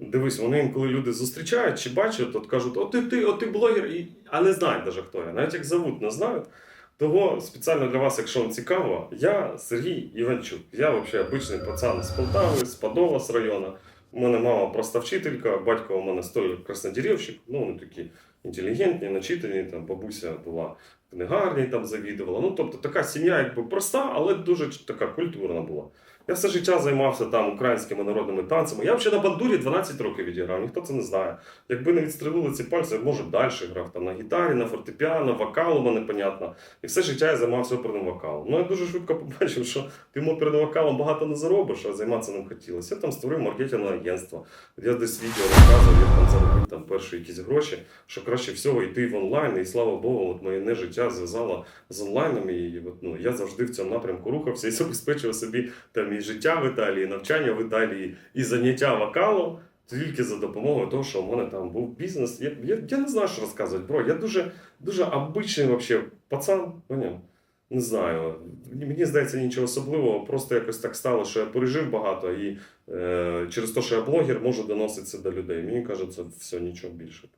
Дивись, вони інколи люди зустрічають чи бачать, от кажуть, о ти, ти, о, ти блогер, і... а не знають навіть хто я. Навіть як зовут, не знають. Того спеціально для вас, якщо вам цікаво, я Сергій Іванчук. Я взагалі обичний пацан з Полтави, з Подола з району. У мене мама просто вчителька, батько у мене столяр краснодерівщик, ну вони такі інтелігентні, начитані, там бабуся була книгарні, там завідувала. Ну, тобто така сім'я якби проста, але дуже така культурна була. Я все життя займався там українськими народними танцями. Я взагалі на бандурі 12 років відіграв, ніхто це не знає. Якби не відстрелили ці пальці, я може далі грав там на гітарі, на фортепіано, вокал у мене понятно. І все життя я займався оперним вокалом. Ну я дуже швидко побачив, що тим оперним вокалом багато не заробиш, а займатися ним хотілося. Я там створив маркетингове агентство. Я десь відео розказував, як там заробити перші якісь гроші, що краще всього йти в онлайн. І слава Богу, от моє не життя зв'язало з онлайном. І от, ну, я завжди в цьому напрямку рухався і забезпечив собі там і життя в Італії, і навчання в Італії, і заняття вокалом. Тільки за допомогою того, що в мене там був бізнес. Я, я, я не знаю, що розказувати, бро. Я дуже, дуже обичний вообще пацан, поняв? Не знаю. Мені здається, нічого особливого. Просто якось так стало, що я пережив багато і е, через те, що я блогер, можу доноситися до людей. Мені кажеться, все, нічого більше.